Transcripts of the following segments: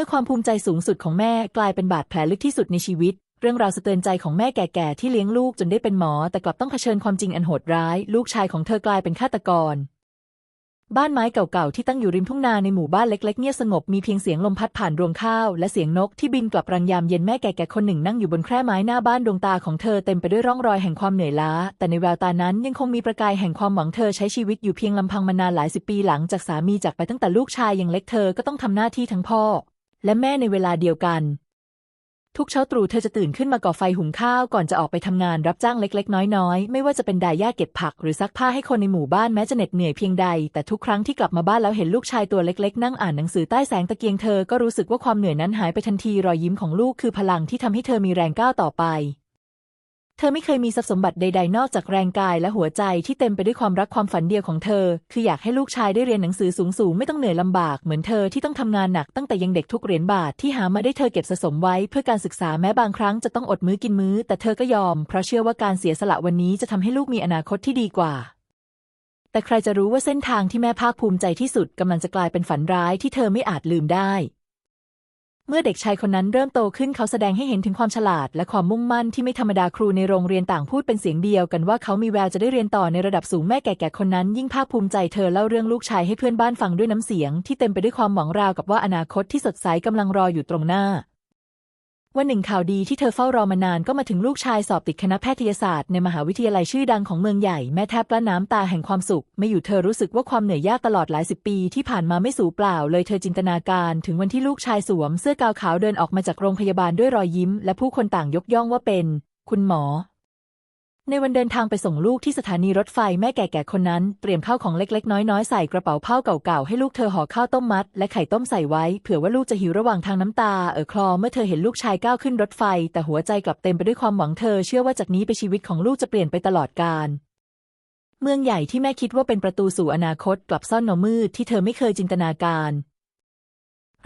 มื่อความภูมิใจสูงสุดของแม่กลายเป็นบาดแผลลึกที่สุดในชีวิต เรื่องราวสะเตือนใจของแม่แก่ๆที่เลี้ยงลูกจนได้เป็นหมอ แต่กลับต้องเผชิญความจริงอันโหดร้าย ลูกชายของเธอกลายเป็นฆาตกร บ้านไม้เก่าๆที่ตั้งอยู่ริมทุ่งนาในหมู่บ้านเล็กๆเงียบสงบมีเพียงเสียงลมพัดผ่านรวงข้าว และเสียงนกที่บินกลับรังยามเย็นแม่แก่ๆคนหนึ่งนั่งอยู่บนแคร่ไม้หน้าบ้านดวงตาของเธอเต็มไปด้วยร่องรอยแห่งความเหนื่อยล้า แต่ในแววตานั้นยังคงมีประกายแห่งความหวังเธอใช้ชีวิตอยู่เพียงลำพังมานานหลายสิบปีหลังจากสามีจากไปตั้งแต่ลูกชายยังเล็กเธอก็ต้องทำหน้าที่ทั้งพ่อ และแม่ในเวลาเดียวกัน ทุกเช้าตรู่เธอจะตื่นขึ้นมาก่อไฟหุงข้าวก่อนจะออกไปทำงานรับจ้างเล็กๆ น้อยๆ ไม่ว่าจะเป็นดายหญ้าเก็บผักหรือซักผ้าให้คนในหมู่บ้านแม้จะเหน็ดเหนื่อยเพียงใด แต่ทุกครั้งที่กลับมาบ้านแล้วเห็นลูกชายตัวเล็กๆ นั่งอ่านหนังสือใต้แสงตะเกียงเธอก็รู้สึกว่าความเหนื่อยนั้นหายไปทันทีรอยยิ้มของลูกคือพลังที่ทำให้เธอมีแรงก้าวต่อไป เธอไม่เคยมีทรัพย์สมบัติใด ๆ นอกจากแรงกายและหัวใจที่เต็มไปด้วยความรักความฝันเดียวของเธอ คืออยากให้ลูกชายได้เรียนหนังสือสูงๆ ไม่ต้องเหนื่อยลำบากเหมือนเธอที่ต้องทำงานหนักตั้งแต่ยังเด็กทุกเหรียญบาทที่หามาได้เธอเก็บสะสมไว้ เพื่อการศึกษาแม้บางครั้งจะต้องอดมื้อกินมื้อ แต่เธอก็ยอม เพราะเชื่อว่าการเสียสละวันนี้จะทำให้ลูกมีอนาคตที่ดีกว่า แต่ใครจะรู้ว่าเส้นทางที่แม่ภาคภูมิใจที่สุดกำลังจะกลายเป็นฝันร้ายที่เธอไม่อาจลืมได้ เมื่อเด็กชายคนนั้นเริ่มโตขึ้นเขาแสดงให้เห็นถึงความฉลาด และความมุ่งมั่นที่ไม่ธรรมดาครูในโรงเรียนต่างพูดเป็นเสียงเดียวกันว่าเขามีแววจะได้เรียนต่อในระดับสูงแม่แก่ๆคนนั้น ยิ่งภาคภูมิใจเธอเล่าเรื่องลูกชายให้เพื่อนบ้านฟังด้วยน้ำเสียง ที่เต็มไปด้วยความหวังราวกับว่าอนาคตที่สดใสกำลังรออยู่ตรงหน้า วันหนึ่งข่าวดีที่เธอเฝ้ารอมานานก็มาถึงลูกชายสอบติดคณะแพทยศาสตร์ในมหาวิทยาลัยชื่อดังของเมืองใหญ่แม่แทบกลั้นน้ำตาแห่งความสุข ไม่อยู่เธอรู้สึกว่าความเหนื่อยยากตลอดหลายสิบปีที่ผ่านมาไม่สูญเปล่า เลยเธอจินตนาการถึงวันที่ลูกชายสวมเสื้อกาวขาวเดินออกมาจากโรงพยาบาลด้วยรอยยิ้ม และผู้คนต่างยกย่องว่าเป็น คุณหมอ ในวันเดินทางไปส่งลูกที่สถานีรถไฟแม่แก่ๆคนนั้น เตรียมข้าวของเล็กๆ น้อยๆ ใส่กระเป๋าผ้าเก่าๆ ให้ลูกเธอห่อข้าวต้มมัด และไข่ต้มใส่ไว้ เผื่อว่าลูกจะหิวระหว่างทางน้ำตา เอ่อคลอเมื่อเธอเห็นลูกชายก้าวขึ้นรถไฟ แต่หัวใจกลับเต็มไปด้วยความหวังเธอเชื่อว่าจากนี้ไปชีวิตของลูกจะเปลี่ยนไปตลอดกาลเมืองใหญ่ที่แม่คิดว่าเป็นประตูสู่อนาคต กลับซ่อนเงามืดที่เธอไม่เคยจินตนาการ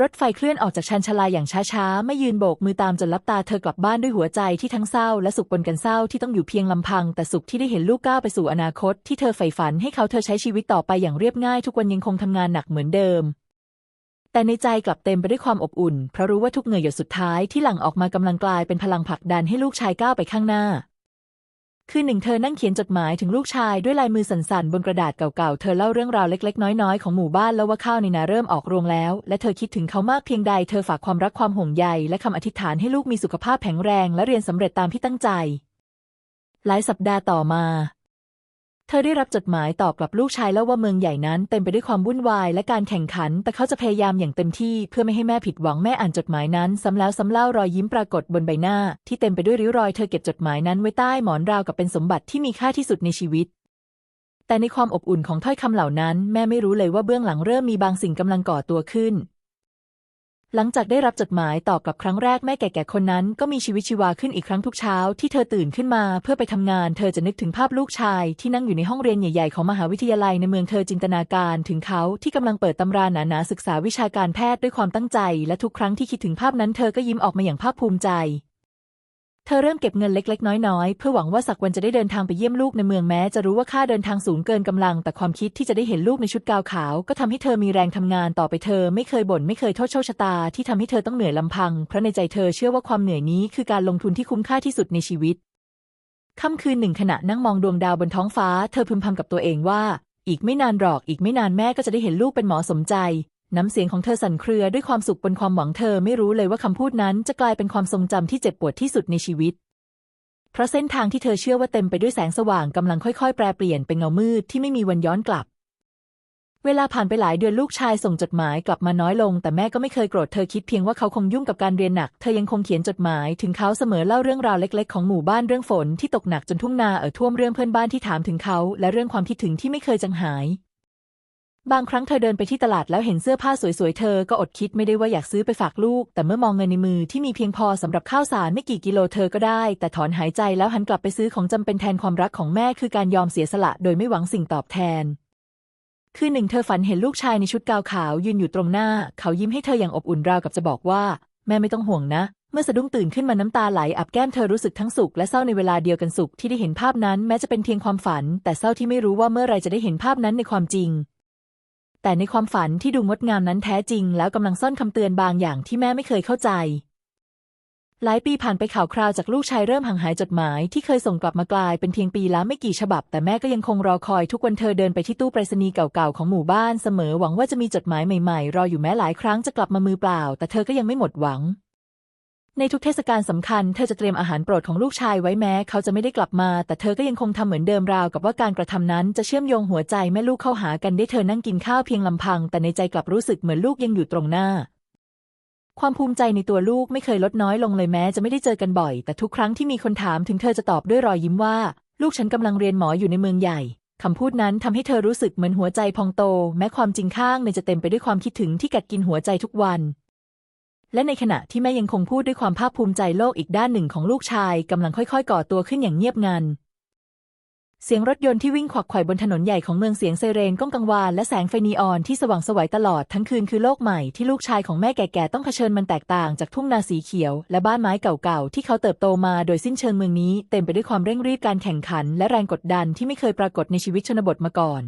รถไฟเคลื่อนออกจากชันชาลาอย่างช้าๆ ไม่ยืนโบกมือตามจนลับตาเธอกลับบ้านด้วยหัวใจที่ทั้งเศร้าและสุขปนกันเศร้าที่ต้องอยู่เพียงลำพัง แต่สุขที่ได้เห็นลูกก้าวไปสู่อนาคต ที่เธอใฝ่ฝันให้เขาเธอใช้ชีวิตต่อไปอย่างเรียบง่าย ทุกวันยังคงทำงานหนักเหมือนเดิม แต่ในใจกลับเต็มไปด้วยความอบอุ่น เพราะรู้ว่าทุกเหงื่อหยดสุดท้ายที่หลั่งออกมากำลังกลายเป็นพลังผลักดันให้ลูกชายก้าวไปข้างหน้า คืนหนึ่งเธอนั่งเขียนจดหมายถึงลูกชายด้วยลายมือสั่นๆ บนกระดาษเก่าๆ เธอเล่าเรื่องราวเล็ก ๆ น้อยๆ ของหมู่บ้านแล้วว่าข้าวในนาเริ่มออกรวงแล้ว และเธอคิดถึงเขามากเพียงใด เธอฝากความรักความห่วงใย และคำอธิษฐานให้ลูกมีสุขภาพแข็งแรง และเรียนสำเร็จตามที่ตั้งใจ หลายสัปดาห์ต่อมา ธอได้รับจดหมายตอบกลับลูกชายแล้วว่าเมืองใหญ่นั้นเต็มไปด้วยความวุ่นวายและการแข่งขัน แต่เขาจะพยายามอย่างเต็มที่เพื่อไม่ให้แม่ผิดหวังแม่อ่านจดหมายนั้น ซ้ำแล้วซ้ำเล่ารอยยิ้มปรากฏบนใบหน้า ที่เต็มไปด้วยริ้วรอยเธอเก็บจดหมายนั้นไว้ใต้หมอนราวกับเป็นสมบัติที่มีค่าที่สุดในชีวิต แต่ในความอบอุ่นของถ้อยคำเหล่านั้น แม่ไม่รู้เลยว่าเบื้องหลังเริ่มมีบางสิ่งกำลังก่อตัวขึ้น หลังจากได้รับจดหมายตอบกลับครั้งแรกแม่แก่ๆคนนั้นก็มีชีวิตชีวาขึ้นอีกครั้งทุกเช้าที่เธอตื่นขึ้นมาเพื่อไปทำงาน เธอจะนึกถึงภาพลูกชายที่นั่งอยู่ในห้องเรียนใหญ่ๆของมหาวิทยาลัยในเมืองเธอจินตนาการถึงเขาที่กำลังเปิดตำราหนาๆศึกษาวิชาการแพทย์ด้วยความตั้งใจ และทุกครั้งที่คิดถึงภาพนั้นเธอก็ยิ้มออกมาอย่างภาคภูมิใจ เธอเริ่มเก็บเงินเล็ก ๆ น้อย ๆ เพื่อหวังว่าสักวันจะได้เดินทางไปเยี่ยมลูกในเมืองแม้ จะรู้ว่าค่าเดินทางสูงเกินกำลัง แต่ความคิดที่จะได้เห็นลูกในชุดกาวขาว ก็ทำให้เธอมีแรงทำงานต่อไปเธอ ไม่เคยบ่นไม่เคยโทษโชคชะตา ที่ทำให้เธอต้องเหนื่อยลำพัง เพราะในใจเธอเชื่อว่าความเหนื่อยนี้คือการลงทุนที่คุ้มค่าที่สุดในชีวิตค่ำคืนหนึ่งขณะนั่งมองดวงดาวบนท้องฟ้า เธอพึมพำกับตัวเองว่า อีกไม่นานหรอกอีกไม่นานแม่ก็จะได้เห็นลูกเป็นหมอสมใจ น้ำเสียงของเธอสั่นเครือด้วยความสุขบนความหวังเธอไม่รู้เลยว่าคำพูดนั้นจะกลายเป็นความทรงจำที่เจ็บปวดที่สุดในชีวิต เพราะเส้นทางที่เธอเชื่อว่าเต็มไปด้วยแสงสว่างกำลังค่อยๆ แปรเปลี่ยนเป็นเงามืดที่ไม่มีวันย้อนกลับ เวลาผ่านไปหลายเดือนลูกชายส่งจดหมายกลับมาน้อยลง แต่แม่ก็ไม่เคยโกรธเธอคิดเพียงว่าเขาคงยุ่งกับการเรียนหนัก เธอยังคงเขียนจดหมายถึงเขาเสมอเล่าเรื่องราวเล็ก ๆ ของหมู่บ้านเรื่องฝนที่ตกหนักจนทุ่งนาเอ่อท่วมเรื่องเพื่อนบ้านที่ถามถึงเขา และเรื่องความคิดถึงที่ไม่เคยจางหาย บางครั้งเธอเดินไปที่ตลาดแล้วเห็นเสื้อผ้าสวยๆ เธอก็อดคิดไม่ได้ว่าอยากซื้อไปฝากลูก แต่เมื่อมองเงินในมือที่มีเพียงพอสำหรับข้าวสารไม่กี่กิโลเธอก็ได้ แต่ถอนหายใจแล้วหันกลับไปซื้อของจำเป็นแทนความรักของแม่คือการยอมเสียสละโดยไม่หวังสิ่งตอบแทน คืนหนึ่งเธอฝันเห็นลูกชายในชุดกาวขาวยืนอยู่ตรงหน้า เขายิ้มให้เธออย่างอบอุ่นราวกับจะบอกว่า แม่ไม่ต้องห่วงนะ เมื่อสะดุ้งตื่นขึ้นมาน้ำตาไหลอับแก้มเธอรู้สึกทั้งสุขและเศร้าในเวลาเดียวกันสุขที่ได้เห็นภาพนั้นแม้จะเป็นเพียงความฝัน แต่เศร้าที่ไม่รู้ว่าเมื่อไรจะได้เห็นภาพนั้นในความจริง แต่ในความฝันที่ดูงดงามนั้นแท้จริง แล้วกำลังซ่อนคำเตือนบางอย่างที่แม่ไม่เคยเข้าใจ หลายปีผ่านไปข่าวคราวจากลูกชายเริ่มห่างหายจดหมายที่เคยส่งกลับมากลายเป็นเพียงปีละไม่กี่ฉบับ แต่แม่ก็ยังคงรอคอยทุกวันเธอเดินไปที่ตู้ไปรษณีย์เก่าๆของหมู่บ้านเสมอหวังว่าจะมีจดหมายใหม่ๆ รออยู่แม้หลายครั้งจะกลับมามือเปล่า แต่เธอก็ยังไม่หมดหวัง ในทุกเทศกาลสำคัญเธอจะเตรียมอาหารโปรดของลูกชายไว้แม้เขาจะไม่ได้กลับมา แต่เธอก็ยังคงทำเหมือนเดิมราวกับว่าการกระทำนั้นจะเชื่อมโยงหัวใจแม่ลูกเข้าหากันได้เธอนั่งกินข้าวเพียงลำพัง แต่ในใจกลับรู้สึกเหมือนลูกยังอยู่ตรงหน้า ความภูมิใจในตัวลูกไม่เคยลดน้อยลงเลยแม้จะไม่ได้เจอกันบ่อย แต่ทุกครั้งที่มีคนถามถึงเธอจะตอบด้วยรอยยิ้มว่า ลูกฉันกำลังเรียนหมออยู่ในเมืองใหญ่คำพูดนั้นทำให้เธอรู้สึกเหมือนหัวใจพองโต แม้ความจริงข้างในจะเต็มไปด้วยความคิดถึงที่กัดกินหัวใจทุกวัน และในขณะที่แม่ยังคงพูดด้วยความภาคภูมิใจโลกอีกด้านหนึ่งของลูกชายกำลังค่อยๆ ก่อตัวขึ้นอย่างเงียบงัน เสียงรถยนต์ที่วิ่งขวักไขว่บนถนนใหญ่ของเมืองเสียงไซเรนก้องกังวานและแสงไฟนีออนที่สว่างสวัยตลอดทั้งคืนคือโลกใหม่ที่ลูกชายของแม่แก่ๆต้องเผชิญมันแตกต่างจากทุ่งนาสีเขียว และบ้านไม้เก่าๆที่เขาเติบโตมาโดยสิ้นเชิงเมืองนี้เต็มไปด้วยความเร่งรีบการแข่งขัน และแรงกดดันที่ไม่เคยปรากฏในชีวิตชนบทมาก่อน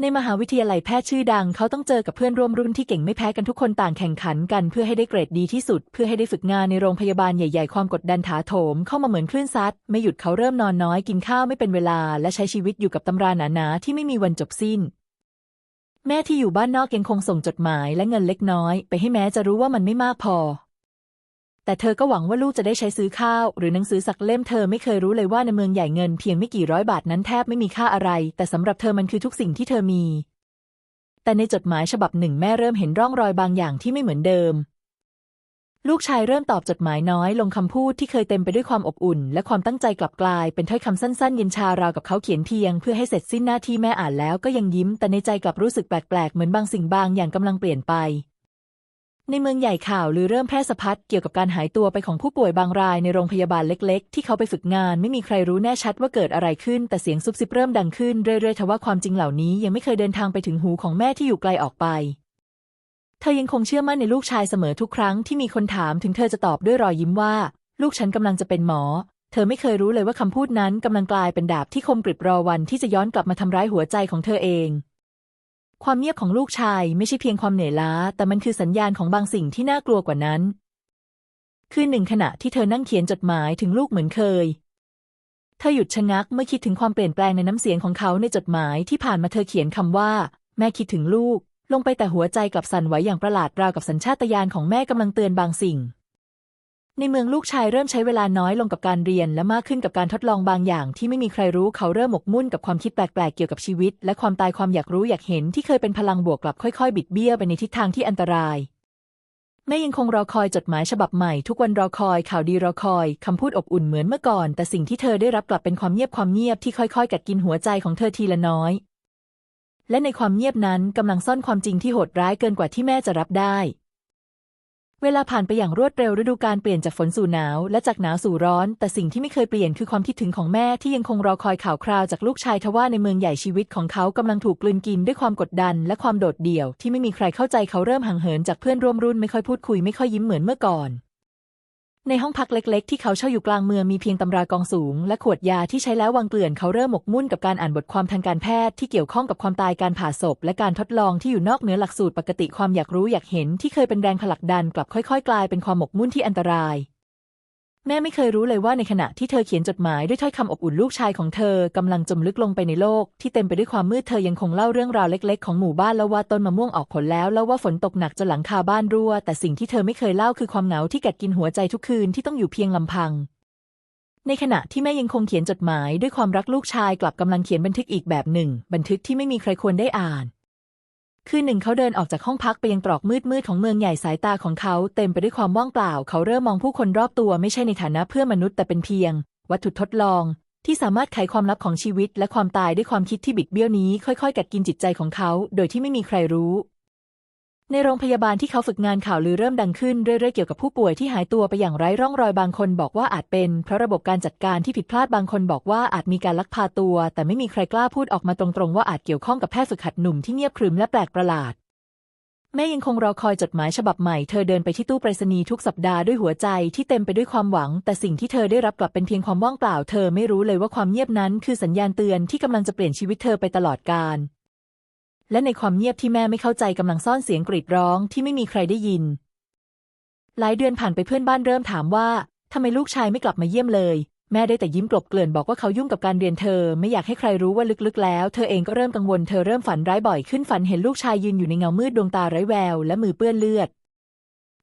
ในมหาวิทยาลัยแพทย์ชื่อดังเขาต้องเจอกับเพื่อนร่วมรุ่นที่เก่งไม่แพ้กันทุกคนต่างแข่งขันกันเพื่อให้ได้เกรดดีที่สุด เพื่อให้ได้ฝึกงานในโรงพยาบาลใหญ่ๆ ความกดดันถาโถมเข้ามาเหมือนคลื่นซัด ไม่หยุดเขาเริ่มนอนน้อยกินข้าวไม่เป็นเวลา และใช้ชีวิตอยู่กับตำราหนาๆที่ไม่มีวันจบสิ้น แม่ที่อยู่บ้านนอกยังคงส่งจดหมายและเงินเล็กน้อย ไปให้แม้จะรู้ว่ามันไม่มากพอ แต่เธอก็หวังว่าลูกจะได้ใช้ซื้อข้าว หรือหนังสือสักเล่มเธอไม่เคยรู้เลยว่าในเมืองใหญ่เงินเพียงไม่กี่ร้อยบาทนั้นแทบไม่มีค่าอะไร แต่สำหรับเธอมันคือทุกสิ่งที่เธอมี แต่ในจดหมายฉบับหนึ่งแม่เริ่มเห็นร่องรอยบางอย่างที่ไม่เหมือนเดิม ลูกชายเริ่มตอบจดหมายน้อยลงคำพูดที่เคยเต็มไปด้วยความอบอุ่น และความตั้งใจกลับกลาย เป็นถ้อยคำสั้นๆ เย็นชาราวกับเขาเขียนเพียง เพื่อให้เสร็จสิ้นหน้าที่แม่อ่านแล้วก็ยังยิ้ม แต่ในใจกลับรู้สึกแปลกๆเหมือนบางสิ่งบางอย่างกำลังเปลี่ยนไป ในเมืองใหญ่ข่าวลือเริ่มแพร่สะพัดเกี่ยวกับการหายตัวไปของผู้ป่วยบางรายในโรงพยาบาลเล็ก ๆ ที่เขาไปฝึกงานไม่มีใครรู้แน่ชัดว่าเกิดอะไรขึ้น แต่เสียงซุบซิบเริ่มดังขึ้นเรื่อยๆทว่าความจริงเหล่านี้ยังไม่เคยเดินทางไปถึงหูของแม่ที่อยู่ไกลออกไป เธอยังคงเชื่อมั่นในลูกชายเสมอทุกครั้งที่มีคนถามถึงเธอจะตอบด้วยรอยยิ้มว่า ลูกฉันกำลังจะเป็นหมอ เธอไม่เคยรู้เลยว่าคำพูดนั้นกำลังกลายเป็นดาบที่คมกริบรอวันที่จะย้อนกลับมาทำร้ายหัวใจของเธอเอง ความเงียบของลูกชายไม่ใช่เพียงความเหนื่อยล้า แต่มันคือสัญญาณของบางสิ่งที่น่ากลัวกว่านั้น คือหนึ่งขณะที่เธอนั่งเขียนจดหมายถึงลูกเหมือนเคย เธอหยุดชะงักเมื่อคิดถึงความเปลี่ยนแปลงในน้ำเสียงของเขาในจดหมายที่ผ่านมาเธอเขียนคำว่า แม่คิดถึงลูก ลงไปแต่หัวใจกลับสั่นไหวอย่างประหลาดราวกับสัญชาตญาณของแม่กำลังเตือนบางสิ่ง ในเมืองลูกชายเริ่มใช้เวลาน้อยลงกับการเรียน และมากขึ้นกับการทดลองบางอย่าง ที่ไม่มีใครรู้เขาเริ่มหมกมุ่นกับความคิดแปลกๆเกี่ยวกับชีวิต และความตายความอยากรู้อยากเห็นที่เคยเป็นพลังบวกกลับค่อยๆ บิดเบี้ยวไปในทิศทางที่อันตรายแม่ยังคงรอคอยจดหมายฉบับใหม่ทุกวันรอคอยข่าวดีรอคอย คำพูดอบอุ่นเหมือนเมื่อก่อน แต่สิ่งที่เธอได้รับกลับเป็นความเงียบความเงียบที่ค่อยๆ กัดกินหัวใจของเธอทีละน้อย และในความเงียบนั้นกำลังซ่อนความจริงที่โหดร้ายเกินกว่าที่แม่จะรับได้ เวลาผ่านไปอย่างรวดเร็วฤดูการเปลี่ยนจากฝนสู่หนาว และจากหนาวสู่ร้อน แต่สิ่งที่ไม่เคยเปลี่ยนคือความคิดถึงของแม่ที่ยังคงรอคอยข่าวคราวจากลูกชายทว่าในเมืองใหญ่ชีวิตของเขากำลังถูกกลืนกินด้วยความกดดัน และความโดดเดี่ยวที่ไม่มีใครเข้าใจเขาเริ่มห่างเหินจากเพื่อนร่วมรุ่นไม่ค่อยพูดคุยไม่ค่อยยิ้มเหมือนเมื่อก่อน ในห้องพักเล็ก ๆ ที่เขาเช่าอยู่กลางเมืองมีเพียงตำรากองสูง และขวดยาที่ใช้แล้ววางเกลื่อนเขาเริ่มหมกมุ่นกับการอ่านบทความทางการแพทย์ที่เกี่ยวข้องกับความตายการผ่าศพ และการทดลองที่อยู่นอกเหนือหลักสูตรปกติความอยากรู้อยากเห็นที่เคยเป็นแรงผลักดันกลับค่อย ๆ กลายเป็นความหมกมุ่นที่อันตราย แม่ไม่เคยรู้เลยว่าในขณะที่เธอเขียนจดหมายด้วยถ้อยคำอบอุ่นลูกชายของเธอกำลังจมลึกลงไปในโลก ที่เต็มไปด้วยความมืดเธอยังคงเล่าเรื่องราวเล็กๆ ของหมู่บ้านแล้วว่าต้นมะม่วงออกผลแล้วแล้วว่าฝนตกหนักจนหลังคาบ้านรั่ว แต่สิ่งที่เธอไม่เคยเล่าคือความเหงาที่กัดกินหัวใจทุกคืนที่ต้องอยู่เพียงลำพัง ในขณะที่แม่ยังคงเขียนจดหมายด้วยความรักลูกชายกลับกำลังเขียนบันทึกอีกแบบหนึ่ง บันทึกที่ไม่มีใครควรได้อ่าน คืนหนึ่งเขาเดินออกจากห้องพักไปยังตรอกมืดๆของเมืองใหญ่สายตาของเขาเต็มไปด้วยความว่างเปล่า เขาเริ่มมองผู้คนรอบตัวไม่ใช่ในฐานะเพื่อนมนุษย์แต่เป็นเพียง วัตถุทดลอง ที่สามารถไขความลับของชีวิตและความตายด้วยความคิดที่บิดเบี้ยวนี้ ค่อยๆ กัดกินจิตใจของเขา โดยที่ไม่มีใครรู้ ในโรงพยาบาลที่เขาฝึกงานข่าวลือเริ่มดังขึ้นเรื่อยๆเกี่ยวกับผู้ป่วยที่หายตัวไปอย่างไร้ร่องรอยบางคนบอกว่าอาจเป็น เพราะระบบการจัดการที่ผิดพลาดบางคนบอกว่าอาจมีการลักพาตัว แต่ไม่มีใครกล้าพูดออกมาตรงๆ ว่าอาจเกี่ยวข้องกับแพทย์ฝึกหัดหนุ่มที่เงียบขรึมและแปลกประหลาด แม่ยังคงรอคอยจดหมายฉบับใหม่เธอเดินไปที่ตู้ไปรษณีย์ทุกสัปดาห์ด้วยหัวใจที่เต็มไปด้วยความหวัง แต่สิ่งที่เธอได้รับกลับเป็นเพียงความว่างเปล่า เธอไม่รู้เลยว่าความเงียบนั้นคือสัญญาณเตือนที่กำลังจะเปลี่ยนชีวิตเธอไปตลอดกาล และในความเงียบที่แม่ไม่เข้าใจกำลังซ่อนเสียงกรีดร้องที่ไม่มีใครได้ยิน หลายเดือนผ่านไปเพื่อนบ้านเริ่มถามว่าทำไมลูกชายไม่กลับมาเยี่ยมเลย แม่ได้แต่ยิ้มกลบเกลื่อนบอกว่าเขายุ่งกับการเรียนเธอ ไม่อยากให้ใครรู้ว่าลึกๆ แล้ว เธอเองก็เริ่มกังวลเธอเริ่มฝันร้ายบ่อยขึ้นฝันเห็นลูกชายยืนอยู่ในเงามืดดวงตาไร้แววและมือเปื้อนเลือด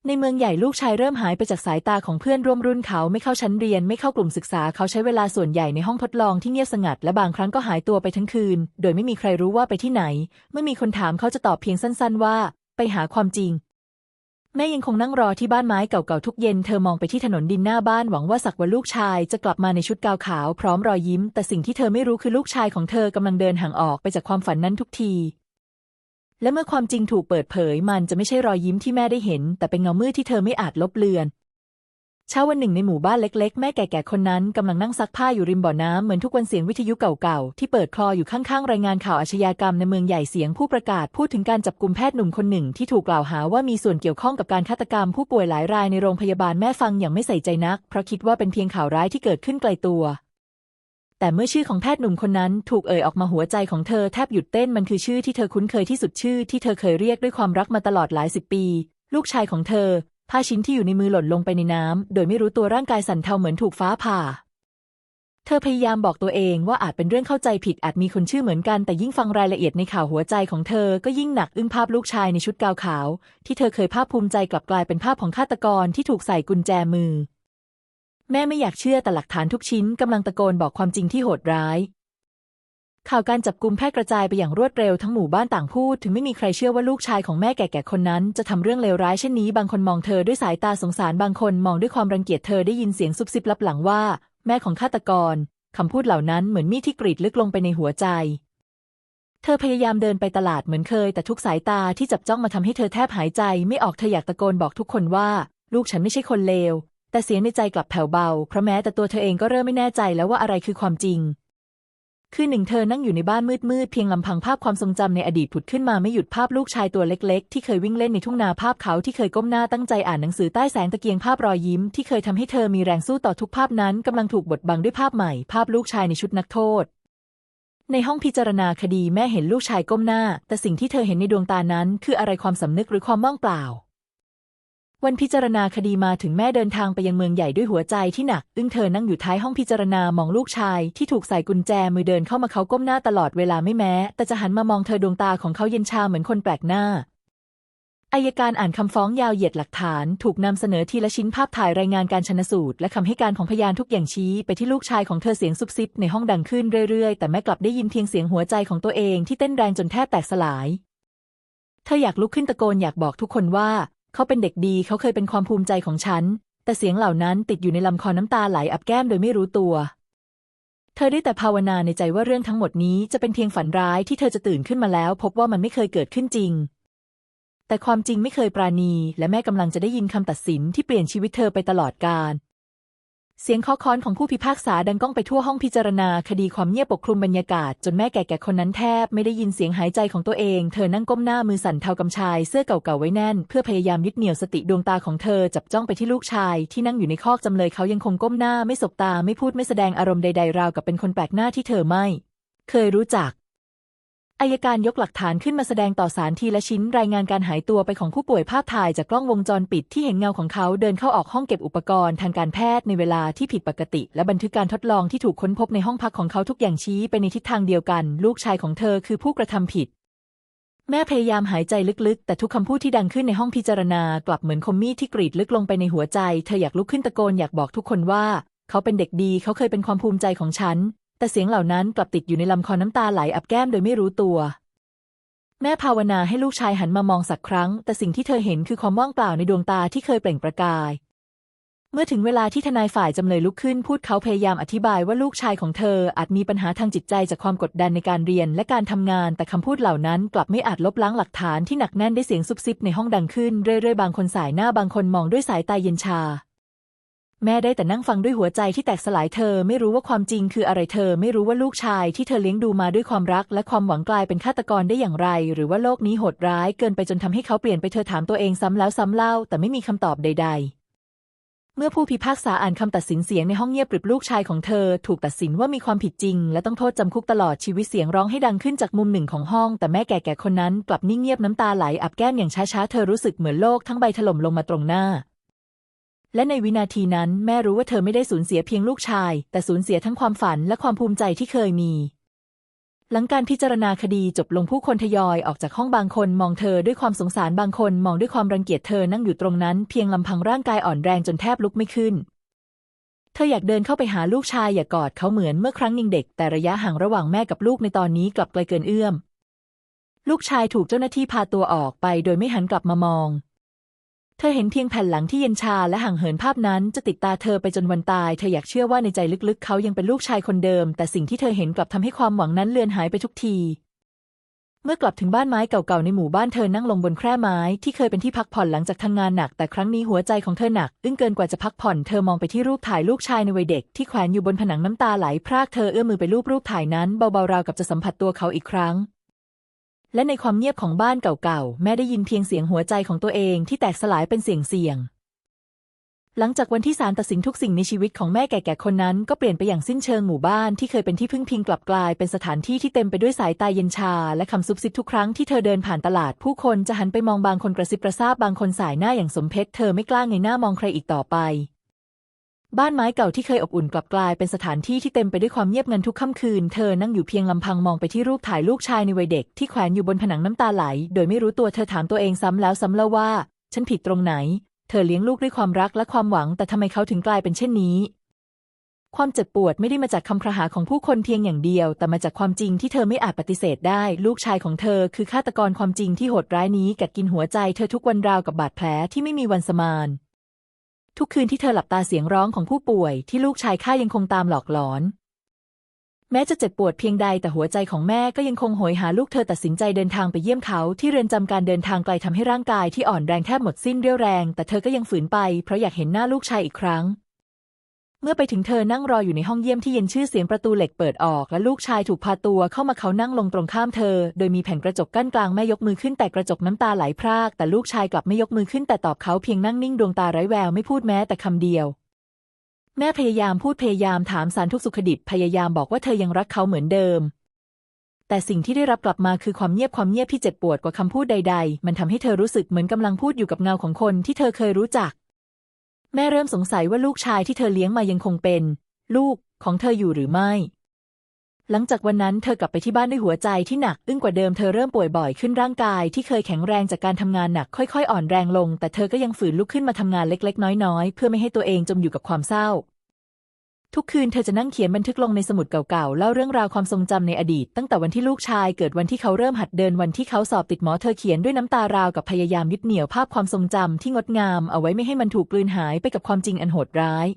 ในเมืองใหญ่ลูกชายเริ่มหายไปจากสายตาของเพื่อนร่วมรุ่นเขาไม่เข้าชั้นเรียนไม่เข้ากลุ่มศึกษาเขาใช้เวลาส่วนใหญ่ในห้องทดลองที่เงียบสงัด และบางครั้งก็หายตัวไปทั้งคืน โดยไม่มีใครรู้ว่าไปที่ไหน เมื่อมีคนถามเขาจะตอบเพียงสั้นๆว่า ไปหาความจริง แม่ยังคงนั่งรอที่บ้านไม้เก่าๆทุกเย็นเธอมองไปที่ถนนดินหน้าบ้านหวังว่าสักวันลูกชายจะกลับมาในชุดกาวขาวพร้อมรอยยิ้ม แต่สิ่งที่เธอไม่รู้คือลูกชายของเธอกำลังเดินห่างออกไปจากความฝันนั้นทุกที และเมื่อความจริงถูกเปิดเผย มันจะไม่ใช่รอยยิ้มที่แม่ได้เห็น แต่เป็นเงามืดที่เธอไม่อาจลบเลือนเช้าวันหนึ่งในหมู่บ้านเล็กๆ แม่แก่ๆ คนนั้นกำลังนั่งซักผ้าอยู่ริมบ่อน้ำเหมือนทุกวันเสียงวิทยุเก่าๆ ที่เปิดคลออยู่ข้างๆ รายงานข่าวอาชญากรรมในเมืองใหญ่เสียงผู้ประกาศพูดถึงการจับกลุ่มแพทย์หนุ่มคนหนึ่งที่ถูกกล่าวหาว่ามีส่วนเกี่ยวข้องกับการฆาตกรรมผู้ป่วยหลายรายในโรงพยาบาลแม่ฟังอย่างไม่ใส่ใจนัก เพราะคิดว่าเป็นเพียงข่าวร้ายที่เกิดขึ้นไกลตัว แต่เมื่อชื่อของแพทย์หนุ่มคนนั้นถูกเอ่ยออกมาหัวใจของเธอแทบหยุดเต้นมันคือชื่อที่เธอคุ้นเคยที่สุดชื่อที่เธอเคยเรียกด้วยความรักมาตลอดหลายสิบปี ลูกชายของเธอ ผ้าชิ้นที่อยู่ในมือหล่นลงไปในน้ำโดยไม่รู้ตัวร่างกายสั่นเทาเหมือนถูกฟ้าผ่า เธอพยายามบอกตัวเองว่าอาจเป็นเรื่องเข้าใจผิดอาจมีคนชื่อเหมือนกันแต่ยิ่งฟังรายละเอียดในข่าวหัวใจของเธอก็ยิ่งหนักอึ้งภาพลูกชายในชุดกาวขาว ที่เธอเคยภาคภูมิใจกลับกลายเป็นภาพของฆาตกรที่ถูกใส่กุญแจมือ แม่ไม่อยากเชื่อแต่หลักฐานทุกชิ้นกำลังตะโกนบอกความจริงที่โหดร้าย ข่าวการจับกลุมแพร่กระจายไปอย่างรวดเร็วทั้งหมู่บ้านต่างพูด ถึงไม่มีใครเชื่อว่าลูกชายของแม่แก่ๆคนนั้น จะทำเรื่องเลวร้ายเช่นนี้ บางคนมองเธอด้วยสายตาสงสารบางคนมองด้วยความรังเกียจเธอได้ยินเสียงซุบซิบลับหลังว่า แม่ของฆาตกรคำพูดเหล่านั้นเหมือนมีดที่กรีดลึกลงไปในหัวใจ เธอพยายามเดินไปตลาดเหมือนเคย แต่ทุกสายตาที่จับจ้องมาทำให้เธอแทบหายใจ ไม่ออกเธออยากตะโกนบอกทุกคนว่า ลูกฉันไม่ใช่คนเลว แต่เสียงในใจกลับแผ่วเบา เพราะแม้แต่ตัวเธอเองก็เริ่มไม่แน่ใจแล้วว่าอะไรคือความจริง คือหนึ่งเธอนั่งอยู่ในบ้านมืดๆเพียงลำพังภาพความทรงจำในอดีตผุดขึ้นมาไม่หยุดภาพลูกชายตัวเล็ก ๆ ที่เคยวิ่งเล่นในทุ่งนาภาพเขาที่เคยก้มหน้าตั้งใจอ่านหนังสือใต้แสงตะเกียงภาพรอยยิ้มที่เคยทำให้เธอมีแรงสู้ต่อทุกภาพนั้นกำลังถูกบดบังด้วยภาพใหม่ ภาพลูกชายในชุดนักโทษในห้องพิจารณาคดีแม่เห็นลูกชายก้มหน้า แต่สิ่งที่เธอเห็นในดวงตานั้น คืออะไรความสำนึกหรือความว่างเปล่า วันพิจารณาคดีมาถึงแม่เดินทางไปยังเมืองใหญ่ด้วยหัวใจที่หนัก อึ้งเธอนั่งอยู่ท้ายห้องพิจารณามองลูกชาย ที่ถูกใส่กุญแจมือเดินเข้ามาเขาก้มหน้าตลอดเวลาไม่แม้ แต่จะหันมามองเธอดวงตาของเขาเย็นชาเหมือนคนแปลกหน้าอายการอ่านคำฟ้องยาวเหยียดหลักฐานถูกนำเสนอทีละชิ้นภาพถ่ายรายงานการชนสูตร และคำให้การของพยานทุกอย่างชี้ ไปที่ลูกชายของเธอเสียงซุบซิบในห้องดังขึ้นเรื่อยๆ แต่แม่กลับได้ยินเพียงเสียงหัวใจของตัวเองที่เต้นแรงจนแทบแตกสลาย เธออยากลุกขึ้นตะโกนอยากบอกทุกคนว่า เขาเป็นเด็กดีเขาเคยเป็นความภูมิใจของฉัน แต่เสียงเหล่านั้นติดอยู่ในลำคอน้ำตาไหลอับแก้มโดยไม่รู้ตัว เธอได้แต่ภาวนาในใจว่าเรื่องทั้งหมดนี้จะเป็นเพียงฝันร้ายที่เธอจะตื่นขึ้นมาแล้ว พบว่ามันไม่เคยเกิดขึ้นจริง แต่ความจริงไม่เคยปราณี และแม่กำลังจะได้ยินคำตัดสินที่เปลี่ยนชีวิตเธอไปตลอดกาล เสียงเคาะค้อนของผู้พิพากษาดังก้องไปทั่วห้องพิจารณาคดีความเงียบปกคลุมบรรยากาศ จนแม่แก่ๆคนนั้นแทบไม่ได้ยินเสียงหายใจของตัวเอง เธอนั่งก้มหน้ามือสั่นเทากำชายเสื้อเก่าๆไว้แน่น เพื่อพยายามยึดเหนี่ยวสติดวงตาของเธอจับจ้องไปที่ลูกชาย ที่นั่งอยู่ในคอกจำเลยเขายังคงก้มหน้าไม่สบตาไม่พูดไม่แสดงอารมณ์ใดๆราวกับเป็นคนแปลกหน้าที่เธอไม่ เคยรู้จัก อายการยกหลักฐานขึ้นมาแสดงต่อศาลทีละชิ้น รายงานการหายตัวไปของผู้ป่วยภาพถ่ายจากกล้องวงจรปิดที่เห็นเงาของเขาเดินเข้าออกห้องเก็บอุปกรณ์ทางการแพทย์ในเวลาที่ผิดปกติ และบันทึกการทดลองที่ถูกค้นพบในห้องพักของเขาทุกอย่างชี้ไปในทิศทางเดียวกัน ลูกชายของเธอคือผู้กระทำผิด แม่พยายามหายใจลึกๆ แต่ทุกคำพูดที่ดังขึ้นในห้องพิจารณากลับเหมือนคมมีดที่กรีดลึกลงไปในหัวใจ เธออยากลุกขึ้นตะโกนอยากบอกทุกคนว่า เขาเป็นเด็กดีเขาเคยเป็นความภูมิใจของฉัน แต่เสียงเหล่านั้นกลับติดอยู่ในลำคอน้ำตาไหลอับแก้มโดยไม่รู้ตัว แม่ภาวนาให้ลูกชายหันมามองสักครั้ง แต่สิ่งที่เธอเห็นคือความว่างเปล่าในดวงตาที่เคยเปล่งประกาย เมื่อถึงเวลาที่ทนายฝ่ายจำเลยลุกขึ้นพูดเขาพยายามอธิบายว่าลูกชายของเธออาจมีปัญหาทางจิตใจจากความกดดันในการเรียนและการทำงาน แต่คำพูดเหล่านั้นกลับไม่อาจลบล้างหลักฐานที่หนักแน่นได้เสียงซุบซิบในห้องดังขึ้นเรื่อยๆบางคนสายหน้าบางคนมองด้วยสายตาเย็นชา แม่ได้แต่นั่งฟังด้วยหัวใจที่แตกสลายเธอ ไม่รู้ว่าความจริงคืออะไรเธอ ไม่รู้ว่าลูกชายที่เธอเลี้ยงดูมาด้วยความรัก และความหวังกลายเป็นฆาตกรได้อย่างไร หรือว่าโลกนี้โหดร้ายเกินไปจนทำให้เขาเปลี่ยนไปเธอถามตัวเองซ้ำแล้วซ้ำเล่า แต่ไม่มีคำตอบใด ๆ เมื่อผู้พิพากษาอ่านคำตัดสินเสียงในห้องเงียบกริบลูกชายของเธอ ถูกตัดสินว่ามีความผิดจริง และต้องโทษจำคุกตลอดชีวิตเสียงร้องให้ดังขึ้นจากมุมหนึ่งของห้อง แต่แม่แก่ๆคนนั้นกลับนิ่งเงียบน้ำตาไหลอับแก้มอย่างช้าๆเธอรู้สึกเหมือนโลกทั้งใบถล่มลงมาตรงหน้า และในวินาทีนั้นแม่รู้ว่าเธอไม่ได้สูญเสียเพียงลูกชาย แต่สูญเสียทั้งความฝันและความภูมิใจที่เคยมี หลังการพิจารณาคดีจบลงผู้คนทยอยออกจากห้องบางคนมองเธอด้วยความสงสารบางคนมองด้วยความรังเกียจเธอนั่งอยู่ตรงนั้นเพียงลำพังร่างกายอ่อนแรงจนแทบลุกไม่ขึ้น เธออยากเดินเข้าไปหาลูกชายอย่ากอดเขาเหมือนเมื่อครั้งยังเด็ก แต่ระยะห่างระหว่างแม่กับลูกในตอนนี้กลับไกลเกินเอื้อม ลูกชายถูกเจ้าหน้าที่พาตัวออกไป โดยไม่หันกลับมามอง เธอเห็นเพียงแผ่นหลังที่เย็นชาและห่างเหินภาพนั้นจะติดตาเธอไปจนวันตาย เธออยากเชื่อว่าในใจลึกๆ เขายังเป็นลูกชายคนเดิม แต่สิ่งที่เธอเห็นกลับทำให้ความหวังนั้นเลือนหายไปทุกที เมื่อกลับถึงบ้านไม้เก่าๆในหมู่บ้านเธอนั่งลงบนแคร่ไม้ที่เคยเป็นที่พักผ่อนหลังจากทำงานหนัก แต่ครั้งนี้หัวใจของเธอหนักอึ้งเกินกว่าจะพักผ่อน เธอมองไปที่รูปถ่ายลูกชายในวัยเด็ก ที่แขวนอยู่บนผนังน้ำตาไหลพรากเธอเอื้อมมือไปรูปรูปถ่ายนั้นเบาๆราวกับจะสัมผัสตัวเขาอีกครั้ง และในความเงียบของบ้านเก่าๆ แม่ได้ยินเพียงเสียงหัวใจของตัวเองที่แตกสลายเป็นเสียงเสียง หลังจากวันที่ศาลตัดสินทุกสิ่งในชีวิตของแม่แก่ๆคนนั้น ก็เปลี่ยนไปอย่างสิ้นเชิงหมู่บ้านที่เคยเป็นที่พึ่งพิงกลับกลายเป็นสถานที่ที่เต็มไปด้วยสายตาเย็นชา และคำซุบซิบทุกครั้งที่เธอเดินผ่านตลาด ผู้คนจะหันไปมองบางคนกระซิบกระซาบบางคนสายหน้าอย่างสมเพชเธอไม่กล้าเงยหน้ามองใครอีกต่อไป บ้านไม้เก่าที่เคยอบอุ่นกลับกลายเป็นสถานที่ที่เต็มไปด้วยความเงียบงันทุกค่ำคืน เธอนั่งอยู่เพียงลำพังมองไปที่รูปถ่ายลูกชายในวัยเด็กที่แขวนอยู่บนผนังน้ำตาไหล โดยไม่รู้ตัวเธอถามตัวเองซ้ำแล้วซ้ำเล่าว่า ฉันผิดตรงไหน เธอเลี้ยงลูกด้วยความรักและความหวัง แต่ทำไมเขาถึงกลายเป็นเช่นนี้ ความเจ็บปวดไม่ได้มาจากคำครหาของผู้คนเพียงอย่างเดียว แต่มาจากความจริงที่เธอไม่อาจปฏิเสธได้ ลูกชายของเธอ คือฆาตกรความจริงที่โหดร้ายนี้กัดกินหัวใจเธอทุกวันราวกับบาดแผลที่ไม่มีวันสมาน ทุกคืนที่เธอหลับตาเสียงร้องของผู้ป่วยที่ลูกชายข้ายังคงตามหลอกหลอน แม้จะเจ็บปวดเพียงใดแต่หัวใจของแม่ก็ยังคงโหยหาลูกเธอตัดสินใจเดินทางไปเยี่ยมเขาที่เรือนจำการเดินทางไกลทำให้ร่างกายที่อ่อนแรงแทบหมดสิ้นเรี่ยวแรง แต่เธอก็ยังฝืนไปเพราะอยากเห็นหน้าลูกชายอีกครั้ง เมื่อไปถึงเธอนั่งรออยู่ในห้องเยี่ยมที่เย็นชื่อเสียงประตูเหล็กเปิดออก และลูกชายถูกพาตัวเข้ามาเขานั่งลงตรงข้ามเธอ โดยมีแผ่นกระจกกั้นกลางแม่ยกมือขึ้นแต่กระจกน้ำตาไหลพราก แต่ลูกชายกลับไม่ยกมือขึ้นแต่ตอบเขาเพียงนั่งนิ่งดวงตาไร้แววไม่พูดแม้แต่คำเดียว แม่พยายามพูดพยายามถามสารทุกสุขดิบพยายามบอกว่าเธอยังรักเขาเหมือนเดิม แต่สิ่งที่ได้รับกลับมาคือความเงียบความเงียบที่เจ็บปวดกว่าคำพูดใด ๆ มันทำให้เธอรู้สึกเหมือนกำลังพูดอยู่กับเงาของคนที่เธอเคยรู้จัก แม่เริ่มสงสัยว่าลูกชายที่เธอเลี้ยงมายังคงเป็น ลูกของเธออยู่หรือไม่ หลังจากวันนั้นเธอกลับไปที่บ้านด้วยหัวใจที่หนักอึ้งกว่าเดิมเธอเริ่มป่วยบ่อยขึ้นร่างกายที่เคยแข็งแรงจากการทำงานหนักค่อยๆ อ่อนแรงลง แต่เธอก็ยังฝืนลุกขึ้นมาทำงานเล็กๆ น้อยๆ เพื่อไม่ให้ตัวเองจมอยู่กับความเศร้า ทุกคืนเธอจะนั่งเขียนบันทึกลงในสมุดเก่าๆ เล่าเรื่องราวความทรงจำในอดีต ตั้งแต่วันที่ลูกชายเกิดวันที่เขาเริ่มหัดเดินวันที่เขาสอบติดหมอเธอเขียนด้วยน้ำตาราวกับพยายามยึดเหนี่ยวภาพความทรงจำที่งดงาม เอาไว้ไม่ให้มันถูกกลืนหายไปกับความจริงอันโหดร้าย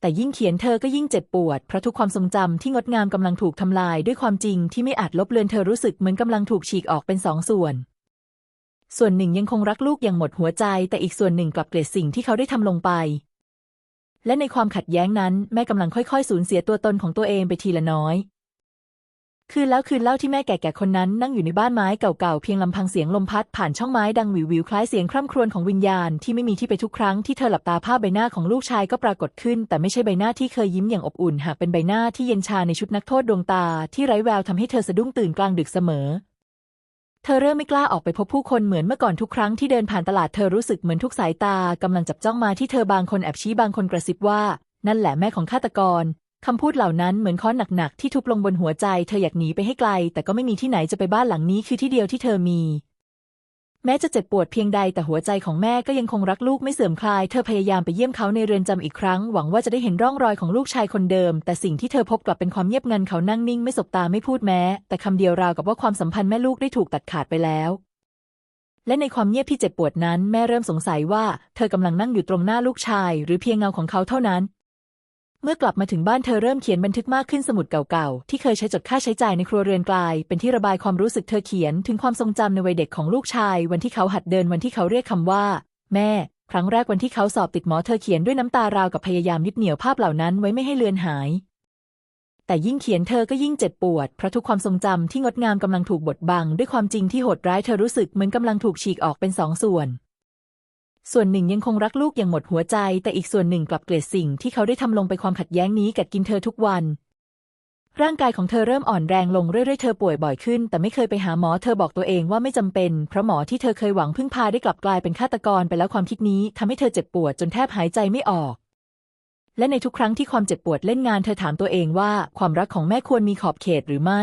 แต่ยิ่งเขียนเธอก็ยิ่งเจ็บปวดเพราะทุกความทรงจำที่งดงามกำลังถูกทำลายด้วยความจริงที่ไม่อาจลบเลือนเธอรู้สึกเหมือนกำลังถูกฉีกออกเป็นสองส่วนส่วนหนึ่งยังคงรักลูกอย่างหมดหัวใจ แต่อีกส่วนหนึ่งกลับเกลียดสิ่งที่เขาได้ทำลงไป และในความขัดแย้งนั้นแม่กำลังค่อยๆ สูญเสียตัวตนของตัวเองไปทีละน้อย คืนแล้วคืนเล่าที่แม่แก่ๆคนนั้นนั่งอยู่ในบ้านไม้เก่าๆ เพียงลำพังเสียงลมพัดผ่านช่องไม้ดังวิววิวคล้ายเสียงคร่ำครวญของวิญญาณที่ไม่มีที่ไปทุกครั้งที่เธอหลับตาภาพใบหน้าของลูกชายก็ปรากฏขึ้น แต่ไม่ใช่ใบหน้าที่เคยยิ้มอย่างอบอุ่น หากเป็นใบหน้าที่เย็นชาในชุดนักโทษดวงตาที่ไร้แววทำให้เธอสะดุ้งตื่นกลางดึกเสมอ เธอเริ่มไม่กล้าออกไปพบผู้คนเหมือนเมื่อก่อนทุกครั้งที่เดินผ่านตลาดเธอรู้สึกเหมือนทุกสายตากำลังจับจ้องมาที่เธอบางคนแอบชี้บางคนกระซิบว่า นั่นแหละแม่ของฆาตกรคำพูดเหล่านั้นเหมือนค้อนหนักๆที่ทุบลงบนหัวใจ เธออยากหนีไปให้ไกล แต่ก็ไม่มีที่ไหนจะไปบ้านหลังนี้คือที่เดียวที่เธอมี แม้จะเจ็บปวดเพียงใดแต่หัวใจของแม่ก็ยังคงรักลูกไม่เสื่อมคลาย เธอพยายามไปเยี่ยมเขาในเรือนจำอีกครั้ง หวังว่าจะได้เห็นร่องรอยของลูกชายคนเดิม แต่สิ่งที่เธอพบกลับเป็นความเงียบงันเขานั่งนิ่งไม่สบตาไม่พูดแม้ แต่คำเดียวราวกับว่าความสัมพันธ์แม่ลูกได้ถูกตัดขาดไปแล้ว และในความเงียบที่เจ็บปวดนั้น แม่เริ่มสงสัยว่า เธอกำลังนั่งอยู่ตรงหน้าลูกชาย หรือเพียงเงาของเขาเท่านั้น เมื่อกลับมาถึงบ้านเธอเริ่มเขียนบันทึกมากขึ้นสมุดเก่าๆ ที่เคยใช้จดค่าใช้จ่ายในครัวเรือนกลาย เป็นที่ระบายความรู้สึกเธอเขียนถึงความทรงจำในวัยเด็กของลูกชาย วันที่เขาหัดเดินวันที่เขาเรียกคำว่า แม่ ครั้งแรกวันที่เขาสอบติดหมอเธอเขียนด้วยน้ำตาราวกับพยายามยึดเหนี่ยวภาพเหล่านั้นไว้ไม่ให้เลือนหาย แต่ยิ่งเขียนเธอก็ยิ่งเจ็บปวดเพราะทุกความทรงจำที่งดงามกำลังถูกบดบัง ด้วยความจริงที่โหดร้ายเธอรู้สึกเหมือนกำลังถูกฉีกออกเป็นสองส่วน ส่วนหนึ่งยังคงรักลูกอย่างหมดหัวใจ แต่อีกส่วนหนึ่งกลับเกลียดสิ่งที่เขาได้ทำลงไปความขัดแย้งนี้กัดกินเธอทุกวัน ร่างกายของเธอเริ่มอ่อนแรงลงเรื่อยๆ เธอป่วยบ่อยขึ้น แต่ไม่เคยไปหาหมอเธอบอกตัวเองว่าไม่จำเป็น เพราะหมอที่เธอเคยหวังพึ่งพาได้กลับกลายเป็นฆาตกรไปแล้วความคิดนี้ทำให้เธอเจ็บปวดจนแทบหายใจไม่ออกและในทุกครั้งที่ความเจ็บปวดเล่นงานเธอถามตัวเองว่าความรักของแม่ควรมีขอบเขตหรือไม่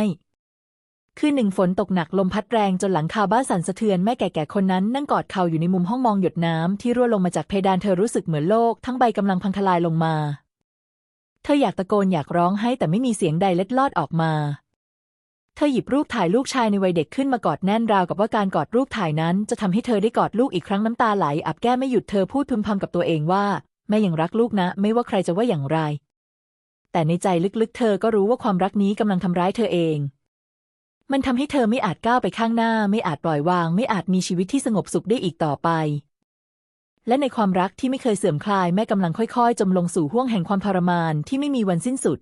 คืนหนึ่งฝนตกหนักลมพัดแรงจนหลังคาบ้านสั่นสะเทือนแม่แก่ๆคนนั้นนั่งกอดเข่าอยู่ในมุมห้องมองหยดน้ำที่รั่วลงมาจากเพดานเธอรู้สึกเหมือนโลกทั้งใบกำลังพังทลายลงมา เธออยากตะโกนอยากร้องให้แต่ไม่มีเสียงใดเล็ดลอดออกมา เธอหยิบรูปถ่ายลูกชายในวัยเด็กขึ้นมากอดแน่นราวกับว่าการกอดรูปถ่ายนั้น จะทำให้เธอได้กอดลูกอีกครั้งน้ำตาไหลอับแก้ไม่หยุดเธอพูดพึมพำกับตัวเองว่าแม่ยังรักลูกนะ ไม่ว่าใครจะว่าอย่างไร แต่ในใจลึกๆ เธอก็รู้ว่าความรักนี้กำลังทำร้ายเธอเอง มันทำให้เธอไม่อาจก้าวไปข้างหน้า ไม่อาจปล่อยวาง ไม่อาจมีชีวิตที่สงบสุขได้อีกต่อไป และในความรักที่ไม่เคยเสื่อมคลายแม่กำลังค่อยๆ จมลงสู่ห้วงแห่งความทรมานที่ไม่มีวันสิ้นสุด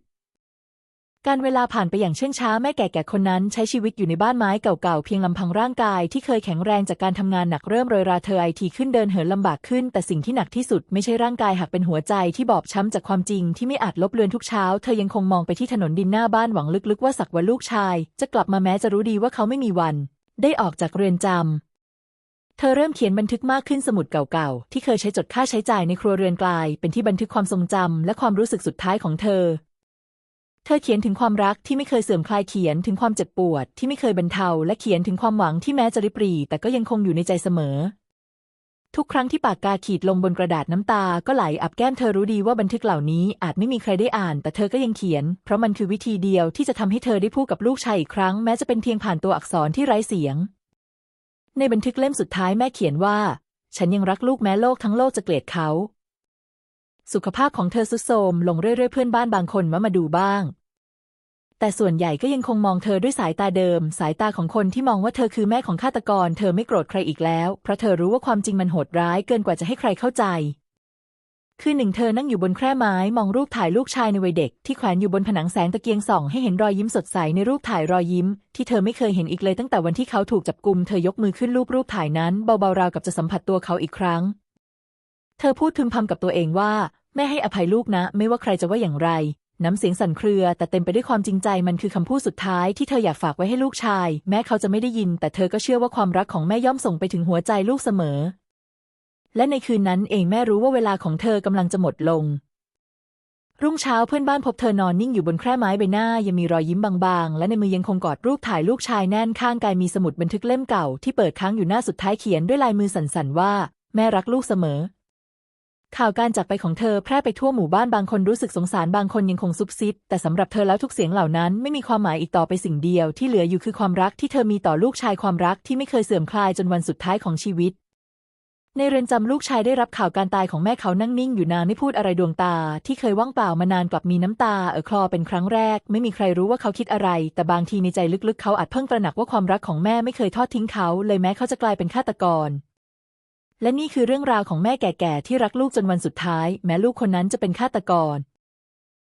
การเวลาผ่านไปอย่างเชื่องช้าแม่แก่ๆคนนั้นใช้ชีวิตอยู่ในบ้านไม้เก่าๆเพียงลำพังร่างกายที่เคยแข็งแรงจากการทำงานหนักเริ่มโรยราเธอไอทีขึ้นเดินเหินลำบากขึ้น แต่สิ่งที่หนักที่สุดไม่ใช่ร่างกายหักเป็นหัวใจที่บอบช้ำจากความจริงที่ไม่อาจลบเลือนทุกเช้า เธอยังคงมองไปที่ถนนดินหน้าบ้านหวังลึกๆว่าสักวันลูกชาย จะกลับมาแม้จะรู้ดีว่าเขาไม่มีวัน ได้ออกจากเรือนจำเธอเริ่มเขียนบันทึกมากขึ้นสมุดเก่าๆ ที่เคยใช้จดค่าใช้จ่ายในครัวเรือนกลาย เป็นที่บันทึกความทรงจำและความรู้สึกสุดท้ายของเธอ เธอเขียนถึงความรักที่ไม่เคยเสื่อมคลายเขียนถึงความเจ็บปวด ที่ไม่เคยบรรเทาและเขียนถึงความหวังที่แม้จะริบหรี่แต่ก็ยังคงอยู่ในใจเสมอ ทุกครั้งที่ปากกาขีดลงบนกระดาษน้ำตาก็ไหลอับแก้มเธอรู้ดีว่าบันทึกเหล่านี้อาจไม่มีใครได้อ่าน แต่เธอก็ยังเขียน เพราะมันคือวิธีเดียวที่จะทำให้เธอได้พูดกับลูกชายอีกครั้งแม้จะเป็นเพียงผ่านตัวอักษรที่ไร้เสียง ในบันทึกเล่มสุดท้ายแม่เขียนว่า ฉันยังรักลูกแม้โลกทั้งโลกจะเกลียดเขา สุขภาพของเธอสุดโทรมลงเรื่อยๆเพื่อนบ้านบางคนมามาดูบ้าง แต่ส่วนใหญ่ก็ยังคงมองเธอด้วยสายตาเดิม สายตาของคนที่มองว่าเธอคือแม่ของฆาตกร เธอไม่โกรธใครอีกแล้ว เพราะเธอรู้ว่าความจริงมันโหดร้ายเกินกว่าจะให้ใครเข้าใจ คืนหนึ่งเธอนั่งอยู่บนแคร่ไม้มองรูปถ่ายลูกชายในวัยเด็ก ที่แขวนอยู่บนผนังแสงตะเกียงส่องให้เห็นรอยยิ้มสดใสในรูปถ่ายรอยยิ้ม ที่เธอไม่เคยเห็นอีกเลยตั้งแต่วันที่เขาถูกจับกุมเธอยกมือขึ้นรูปรูปถ่ายนั้นเบาๆราวกับจะสัมผัสตัวเขาอีกครั้ง เธอพูดพึมพำกับตัวเองว่า แม่ให้อภัยลูกนะ ไม่ว่าใครจะว่าอย่างไร น้ำเสียงสั่นเครือ แต่เต็มไปด้วยความจริงใจมันคือคำพูดสุดท้ายที่เธออยากฝากไว้ให้ลูกชาย แม้เขาจะไม่ได้ยิน แต่เธอก็เชื่อว่าความรักของแม่ย่อมส่งไปถึงหัวใจลูกเสมอ และในคืนนั้นเองแม่รู้ว่าเวลาของเธอกำลังจะหมดลง รุ่งเช้าเพื่อนบ้านพบเธอนอนนิ่งอยู่บนแคร่ไม้ใบหน้า ยังมีรอยยิ้มบางๆ และในมือยังคงกอดรูปถ่ายลูกชายแน่นข้างกายมีสมุดบันทึกเล่มเก่าที่เปิดค้างอยู่หน้าสุดท้ายเขียนด้วยลายมือสั่นๆว่า แม่รักลูกเสมอ ข่าวการจากไปของเธอแพร่ไปทั่วหมู่บ้านบางคนรู้สึกสงสารบางคนยังคงซุบซิบ แต่สำหรับเธอแล้วทุกเสียงเหล่านั้นไม่มีความหมายอีกต่อไปสิ่งเดียวที่เหลืออยู่คือความรักที่เธอมีต่อลูกชายความรักที่ไม่เคยเสื่อมคลายจนวันสุดท้ายของชีวิต ในเรือนจำลูกชายได้รับข่าวการตายของแม่เขานั่งนิ่งอยู่นานไม่พูดอะไรดวงตา ที่เคยว่างเปล่ามานานกลับมีน้ำตาเอ่อคลอเป็นครั้งแรก ไม่มีใครรู้ว่าเขาคิดอะไร แต่บางทีในใจลึกๆ เขาอาจเพิ่งตระหนักว่าความรักของแม่ไม่เคยทอดทิ้งเขา เลยแม้เขาจะกลายเป็นฆาตกร และนี่คือเรื่องราวของแม่แก่ๆที่รักลูกจนวันสุดท้าย แม้ลูกคนนั้นจะเป็นฆาตกร